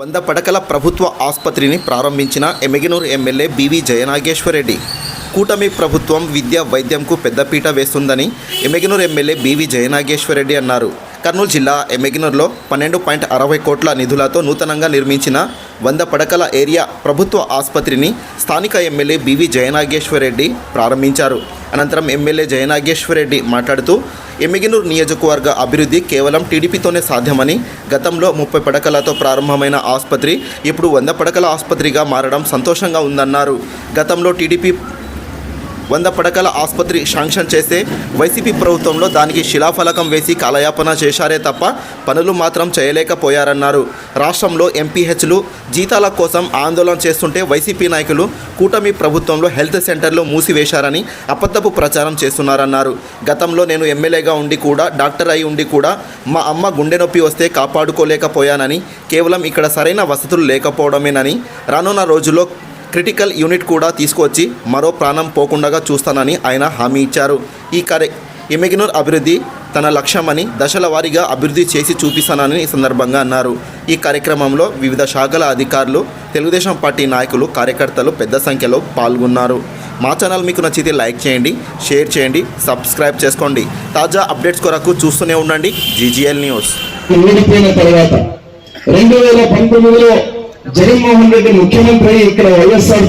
వంద పడకల ప్రభుత్వ ఆసుపత్రిని ప్రారంభించిన ఎమ్మెగినూరు ఎమ్మెల్యే బివి జయనాగేశ్వరరెడ్డి. కూటమి ప్రభుత్వం విద్య వైద్యంకు పెద్దపీట వేస్తుందని ఎమ్మెగినూరు ఎమ్మెల్యే బివి జయనాగేశ్వరరెడ్డి అన్నారు. కర్నూలు జిల్లా ఎమ్మెగినూరులో పన్నెండు పాయింట్ అరవై కోట్ల నిధులతో నూతనంగా నిర్మించిన వంద పడకల ఏరియా ప్రభుత్వ ఆసుపత్రిని స్థానిక ఎమ్మెల్యే బివి జయనాగేశ్వరరెడ్డి ప్రారంభించారు. అనంతరం ఎమ్మెల్యే జయనాగేశ్వరరెడ్డి మాట్లాడుతూ ఎమ్మిగినూరు నియోజకవర్గ అభివృద్ధి కేవలం టీడీపీతోనే సాధ్యమని గతంలో ముప్పై పడకలతో ప్రారంభమైన ఆసుపత్రి ఇప్పుడు వంద పడకల ఆసుపత్రిగా మారడం సంతోషంగా ఉందన్నారు. గతంలో టీడీపీ వంద పడకల ఆసుపత్రి శాంక్షన్ చేస్తే వైసీపీ ప్రభుత్వంలో దానికి శిలాఫలకం వేసి కాలయాపన చేశారే తప్ప పనులు మాత్రం చేయలేకపోయారన్నారు. రాష్ట్రంలో ఎంపీహెచ్లు జీతాల కోసం ఆందోళన చేస్తుంటే వైసీపీ నాయకులు కూటమి ప్రభుత్వంలో హెల్త్ సెంటర్లు మూసివేశారని అబద్ధపు ప్రచారం చేస్తున్నారన్నారు. గతంలో నేను ఎమ్మెల్యేగా ఉండి కూడా డాక్టర్ అయి ఉండి కూడా మా అమ్మ గుండె నొప్పి వస్తే కాపాడుకోలేకపోయానని కేవలం ఇక్కడ సరైన వసతులు లేకపోవడమేనని రానున్న రోజుల్లో క్రిటికల్ యూనిట్ కూడా తీసుకొచ్చి మరో ప్రాణం పోకుండా చూస్తానని ఆయన హామీ ఇచ్చారు. ఈ కార్య ఎమెగినూర్ అభివృద్ధి తన లక్ష్యమని దశల వారీగా అభివృద్ధి చేసి చూపిస్తానని ఈ సందర్భంగా అన్నారు. ఈ కార్యక్రమంలో వివిధ శాఖల అధికారులు తెలుగుదేశం పార్టీ నాయకులు కార్యకర్తలు పెద్ద సంఖ్యలో పాల్గొన్నారు. మా ఛానల్ మీకు నచ్చితే లైక్ చేయండి షేర్ చేయండి సబ్స్క్రైబ్ చేసుకోండి. తాజా అప్డేట్స్ కొరకు చూస్తూనే ఉండండి. GGL news. తర్వాత రెండు వేల పంతొమ్మిదిలో జగన్మోహన్ రెడ్డి ముఖ్యమంత్రి ఇక్కడ వైఎస్ఆర్